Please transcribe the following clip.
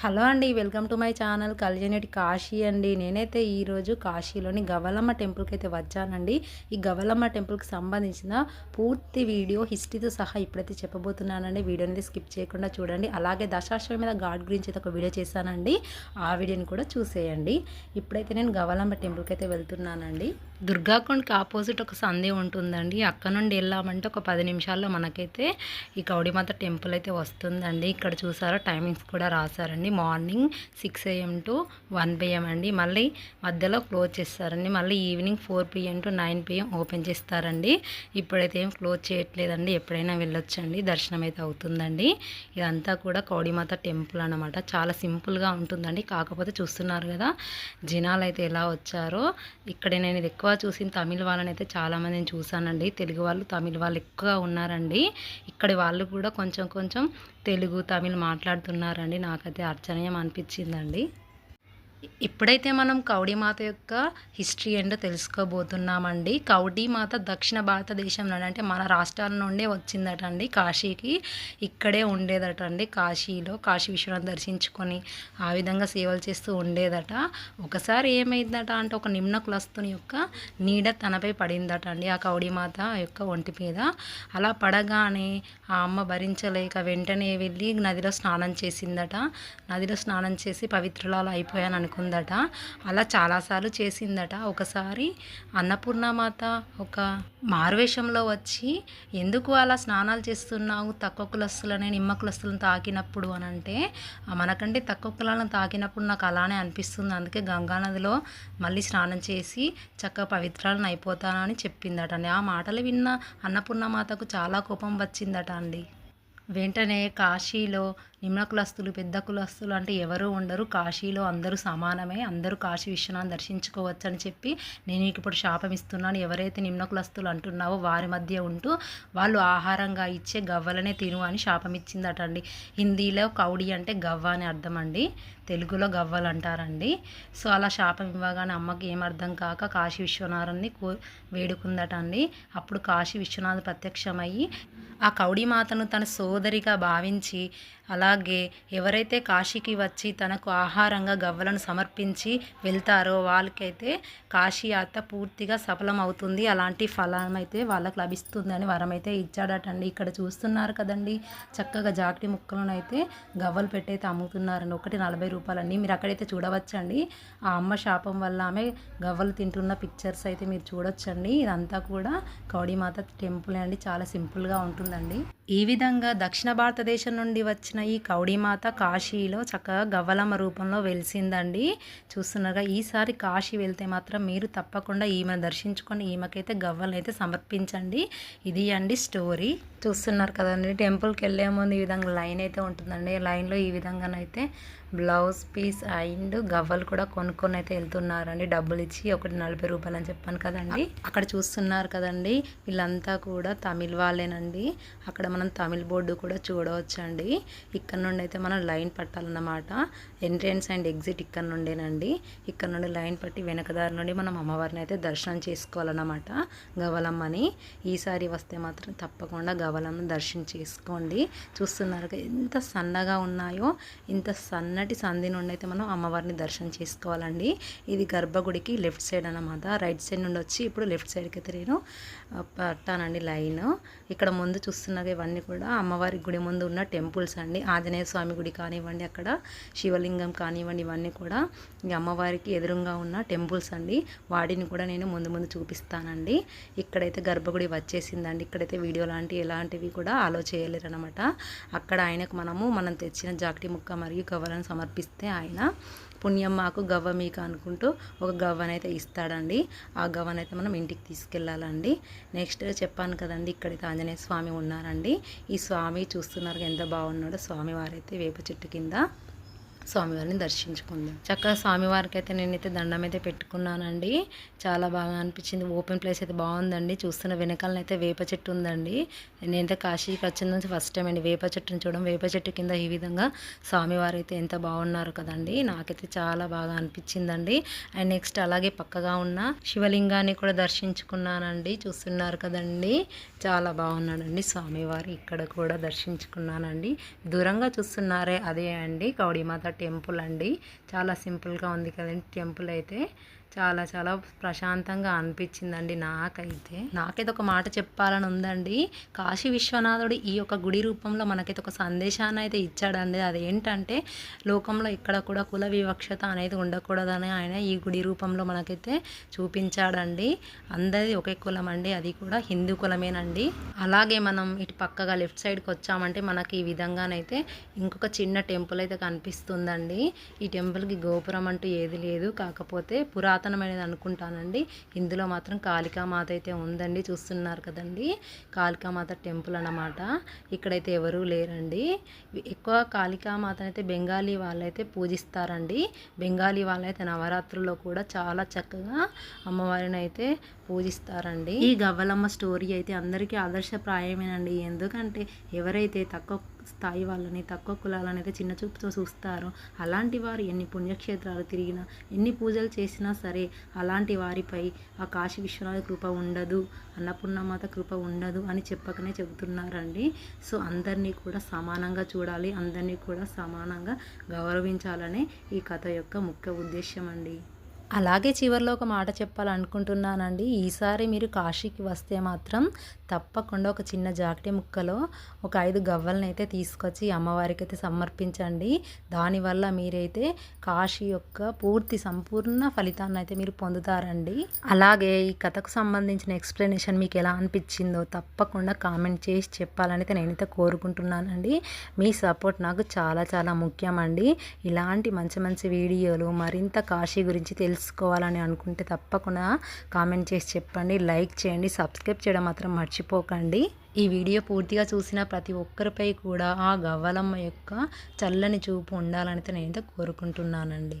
Hello అండి welcome to my channel Kalyani Kashi అండి. నేనైతే ఈరోజు కాశీలోని గవలమ్మ టెంపుల్కి అయితే వచ్చానండి. ఈ గవలమ్మ టెంపుల్కి సంబంధించిన పూర్తి వీడియో హిస్టరీతో సహా ఇప్పుడైతే చెప్పబోతున్నానండి. వీడియోని స్కిప్ చేయకుండా చూడండి. అలాగే దశాశ్వ మీద గాడ్ గురించి అయితే ఒక వీడియో చేశానండి. ఆ వీడియోని కూడా చూసేయండి. ఇప్పుడైతే నేను గవలమ్మ టెంపుల్కి అయితే వెళ్తున్నానండి. దుర్గాకొండకి ఆపోజిట్ ఒక సందే ఉంటుందండి. అక్కడ నుండి వెళ్ళామంటే ఒక పది నిమిషాల్లో మనకైతే ఈ కౌడిమాత టెంపుల్ అయితే వస్తుందండి. ఇక్కడ చూసారా టైమింగ్స్ కూడా రాశారండి. Morning six AM to one PM అండి. మళ్ళీ మధ్యలో క్లోజ్ చేస్తారండి. మళ్ళీ evening four PM to nine PM open చేస్తారండి. ఇప్పుడైతే ఏం క్లోజ్ చేయట్లేదండి. ఎప్పుడైనా వెళ్ళొచ్చండి. దర్శనం అయితే అవుతుందండి. ఇదంతా కూడా కౌడిమాత టెంపుల్ అనమాట చాలా సింపుల్గా ఉంటుందండి. కాకపోతే చూస్తున్నారు కదా జనాలు అయితే ఎలా వచ్చారో. ఇక్కడ నేను ఎక్కువ చూసిన తమిళ వాళ్ళని అయితే చాలామందిని చూశానండి. తెలుగు వాళ్ళు తమిళ వాళ్ళు ఎక్కువ ఉన్నారండి. ఇక్కడి వాళ్ళు కూడా కొంచెం కొంచెం తెలుగు తమిళ్ మాట్లాడుతున్నారండి. నాకైతే ఆశ్చర్యం అనిపించిందండి. ఇప్పుడైతే మనం కౌడిమాత యొక్క హిస్టరీ ఏంటో తెలుసుకోబోతున్నామండి. కౌడిమాత దక్షిణ భారతదేశంలో అంటే మన రాష్ట్రాల నుండే వచ్చిందట అండి కాశీకి. ఇక్కడే ఉండేదట అండి కాశీలో. కాశీ విశ్వనాథ్ దర్శించుకొని ఆ విధంగా సేవలు చేస్తూ ఉండేదట. ఒకసారి ఏమైందట అంటే ఒక నిమ్న కులస్తుని యొక్క నీడ తనపై పడిందట అండి ఆ కౌడిమాత యొక్క ఒంటి మీద. అలా పడగానే ఆ అమ్మ భరించలేక వెంటనే వెళ్ళి నదిలో స్నానం చేసిందట. నదిలో స్నానం చేసి పవిత్రులాలు అయిపోయాను అనుకుందట. అలా చాలాసార్లు చేసిందట. ఒకసారి అన్నపూర్ణమాత ఒక మారువేషంలో వచ్చి ఎందుకు అలా స్నానాలు చేస్తున్నావు? తక్కువ కులస్తులనే నిమ్మ కులస్తులను తాకినప్పుడు అని అంటే మనకంటే తక్కువ కులాలను తాకినప్పుడు నాకు అలానే అనిపిస్తుంది. అందుకే గంగానదిలో మళ్ళీ స్నానం చేసి చక్కగా పవిత్రాలను అయిపోతానని చెప్పిందట. అండి. ఆ మాటలు విన్న అన్నపూర్ణమాతకు చాలా కోపం వచ్చిందట అండి. వెంటనే కాశీలో నిమ్న కులస్తులు పెద్ద కులస్తులు అంటే ఎవరు ఉండరు. కాశీలో అందరూ సమానమే. అందరూ కాశీ విశ్వనాథ్ దర్శించుకోవచ్చు అని చెప్పి నేను నీకు ఇప్పుడు శాపం ఇస్తున్నాను. ఎవరైతే నిమ్న కులస్తులు అంటున్నావో వారి మధ్య ఉంటూ వాళ్ళు ఆహారంగా ఇచ్చే గవ్వలనే తిను అని శాపం ఇచ్చిందట అండి హిందీలో కౌడి అంటే గవ్వ అని అర్థం అండి. తెలుగులో గవ్వలు అంటారండి. సో అలా శాపం ఇవ్వగానే అమ్మకి ఏం అర్థం కాక కాశీ విశ్వనాథ్ని కో వేడుకుందట అండి అప్పుడు కాశీ విశ్వనాథ్ ప్రత్యక్షమయ్యి ఆ కౌడి మాతను తన సోదరిగా భావించి అలాగే ఎవరైతే కాశీకి వచ్చి తనకు ఆహారంగా గవ్వలను సమర్పించి వెళ్తారో వాళ్ళకైతే కాశీ యాత్ర పూర్తిగా సఫలం అవుతుంది అలాంటి ఫలం అయితే వాళ్ళకి లభిస్తుందని వరం అయితే ఇచ్చాడటండి. ఇక్కడ చూస్తున్నారు కదండి చక్కగా జాకటి ముక్కలను అయితే గవ్వలు పెట్టయితే అమ్ముతున్నారండి. ఒకటి నలభై రూపాయలండి. మీరు అక్కడైతే చూడవచ్చండి. ఆ అమ్మ శాపం వల్ల ఆమె గవ్వలు తింటున్న పిక్చర్స్ అయితే మీరు చూడొచ్చండి. ఇదంతా కూడా కౌడిమాత టెంపుల్ అండి. చాలా సింపుల్గా ఉంటుందండి. ఈ విధంగా దక్షిణ భారతదేశం నుండి వచ్చిన ఈ కౌడిమాత కాశీలో చక్కగా గవ్వలమ్మ రూపంలో వెలిసిందండి. చూస్తున్నారుగా ఈసారి కాశీ వెళ్తే మాత్రం మీరు తప్పకుండా ఈమెను దర్శించుకొని ఈమెకైతే గవ్వలను అయితే సమర్పించండి. ఇది అండి స్టోరీ. చూస్తున్నారు కదండి టెంపుల్కి వెళ్ళే ముందు ఈ విధంగా లైన్ అయితే ఉంటుందండి. లైన్లో ఈ విధంగానైతే బ్లౌజ్ పీస్ అండ్ గవ్వలు కూడా కొనుక్కొని అయితే వెళ్తున్నారండి. డబ్బులు ఇచ్చి ఒకటి నలభై రూపాయలు అని చెప్పాను కదండి. అక్కడ చూస్తున్నారు కదండి. వీళ్ళంతా కూడా తమిళ్ వాళ్ళేనండి. అక్కడ మనం తమిళ్ బోర్డు కూడా చూడవచ్చండి. ఇక్కడ నుండి అయితే మనం లైన్ పట్టాలన్నమాట. ఎంట్రెన్స్ అండ్ ఎగ్జిట్ ఇక్కడ నుండేనండి. ఇక్కడ నుండి లైన్ పట్టి వెనకదారి నుండి మనం అమ్మవారిని అయితే దర్శనం చేసుకోవాలన్నమాట. గవలమ్మని. ఈసారి వస్తే మాత్రం తప్పకుండా గవలమ్మ దర్శనం చేసుకోండి. చూస్తున్నారు ఎంత సన్నగా ఉన్నాయో ఇంత సన్న సన్నటి సంధి నుండి అయితే మనం అమ్మవారిని దర్శనం చేసుకోవాలండి. ఇది గర్భగుడికి లెఫ్ట్ సైడ్ అన్నమాట. రైట్ సైడ్ నుండి వచ్చి ఇప్పుడు లెఫ్ట్ సైడ్కి అయితే నేను పట్టానండి లైన్. ఇక్కడ ముందు చూస్తున్నవి ఇవన్నీ కూడా అమ్మవారి గుడి ముందు ఉన్న టెంపుల్స్ అండి. ఆంజనేయ స్వామి గుడి కానివ్వండి అక్కడ శివలింగం కానివ్వండి ఇవన్నీ కూడా ఈ అమ్మవారికి ఎదురుగా ఉన్న టెంపుల్స్ అండి. వాటిని కూడా నేను ముందు ముందు చూపిస్తానండి. ఇక్కడైతే గర్భగుడి వచ్చేసిందండి. ఇక్కడైతే వీడియో లాంటి ఎలాంటివి కూడా ఆలో చేయలేరు అనమాట అక్కడ ఆయనకు మనము మనం తెచ్చిన జాకటి ముక్క మరియు గవ్వలను సమర్పిస్తే ఆయన పుణ్యం మాకు గవ్వ మీకు అనుకుంటూ ఒక గవ్వనైతే ఇస్తాడండి. ఆ గవ్వనైతే మనం ఇంటికి తీసుకెళ్ళాలండి నెక్స్ట్ చెప్పాను కదండి ఇక్కడైతే ఆంజనేయ స్వామి ఉన్నారండి. ఈ స్వామి చూస్తున్నారు ఎంత బాగున్నాడో. స్వామి వారైతే వేప చెట్టు కింద స్వామివారిని దర్శించుకుందాం. చక్కగా స్వామివారికి అయితే నేనైతే దండం అయితే పెట్టుకున్నానండి. చాలా బాగా అనిపించింది. ఓపెన్ ప్లేస్ అయితే బాగుందండి. చూస్తున్న వెనకాలనైతే వేప చెట్టు ఉందండి. నేనైతే కాశీకి నుంచి ఫస్ట్ టైం అండి వేప చెట్టుని చూడడం. వేప చెట్టు కింద ఈ విధంగా స్వామివారు అయితే ఎంత బాగున్నారు కదండి. నాకైతే చాలా బాగా అనిపించిందండి. అండ్ నెక్స్ట్ అలాగే పక్కగా ఉన్న శివలింగాన్ని కూడా దర్శించుకున్నానండి. చూస్తున్నారు కదండి. చాలా బాగున్నాడండి స్వామివారు. ఇక్కడ కూడా దర్శించుకున్నానండి. దూరంగా చూస్తున్నారే అదే అండి. కౌడిమాత టెంపుల్ అండి. చాలా సింపుల్గా ఉంది కదండి టెంపుల్ అయితే. చాలా చాలా ప్రశాంతంగా అనిపించిందండి నాకైతే. నాకైతే ఒక మాట చెప్పాలని ఉందండి. కాశీ విశ్వనాథుడు ఈ యొక్క గుడి రూపంలో మనకైతే ఒక సందేశాన్ని అయితే ఇచ్చాడండి. అదేంటంటే లోకంలో ఇక్కడ కూడా కుల వివక్షత అనేది ఉండకూడదని ఆయన ఈ గుడి రూపంలో మనకైతే చూపించాడండి. అందరిది ఒకే కులం అండి. అది కూడా హిందూ కులమేనండి. అలాగే మనం ఇటు పక్కగా లెఫ్ట్ సైడ్కి వచ్చామంటే మనకి ఈ విధంగానైతే ఇంకొక చిన్న టెంపుల్ అయితే కనిపిస్తుంది. ఉందండి. ఈ టెంపుల్కి గోపురం అంటూ ఏది లేదు. కాకపోతే పురాతనమైనది అనుకుంటానండి. ఇందులో మాత్రం కాళికామాత అయితే ఉందండి. చూస్తున్నారు కదండి. కాళికామాత టెంపుల్ అన్నమాట. ఇక్కడైతే ఎవరూ లేరండి. ఎక్కువ కాళికామాత అయితే బెంగాలీ వాళ్ళైతే పూజిస్తారండి. బెంగాలీ వాళ్ళైతే నవరాత్రుల్లో కూడా చాలా చక్కగా అమ్మవారిని అయితే పూజిస్తారండి. ఈ గవ్వలమ్మ స్టోరీ అయితే అందరికీ ఆదర్శప్రాయమేనండి. ఎందుకంటే ఎవరైతే తక్కువ స్థాయి వాళ్ళని తక్కువ కులాలని అయితే చిన్న చూపుతో చూస్తారో అలాంటి వారు ఎన్ని పుణ్యక్షేత్రాలు తిరిగినా ఎన్ని పూజలు చేసినా సరే అలాంటి వారిపై ఆ కాశీ విశ్వనాథ కృప ఉండదు అన్నపూర్ణమాత కృప ఉండదు అని చెప్పకనే చెబుతున్నారండి. సో అందరినీ కూడా సమానంగా చూడాలి అందరినీ కూడా సమానంగా గౌరవించాలనే ఈ కథ యొక్క ముఖ్య ఉద్దేశం అండి అలాగే చివరిలో ఒక మాట చెప్పాలనుకుంటున్నానండి. ఈసారి మీరు కాశీకి వస్తే మాత్రం తప్పకుండా ఒక చిన్న జాకెట్ ముక్కలో ఒక ఐదు గవ్వలను అయితే తీసుకొచ్చి అమ్మవారికి అయితే సమర్పించండి. దానివల్ల మీరైతే కాశీ యొక్క పూర్తి సంపూర్ణ ఫలితాన్ని అయితే మీరు పొందుతారండి. అలాగే ఈ కథకు సంబంధించిన ఎక్స్ప్లెనేషన్ మీకు ఎలా అనిపించిందో తప్పకుండా కామెంట్ చేసి చెప్పాలని అయితే నేనైతే కోరుకుంటున్నానండి. మీ సపోర్ట్ నాకు చాలా చాలా ముఖ్యమండి. ఇలాంటి మంచి మంచి వీడియోలు మరింత కాశీ గురించి తెలుసు తెలుసుకోవాలని అనుకుంటే తప్పకుండా కామెంట్ చేసి చెప్పండి లైక్ చేయండి సబ్స్క్రైబ్ చేయడం మాత్రం మర్చిపోకండి. ఈ వీడియో పూర్తిగా చూసిన ప్రతి ఒక్కరిపై కూడా ఆ గవ్వలమ్మ యొక్క చల్లని చూపు ఉండాలని నేనైతే కోరుకుంటున్నానండి.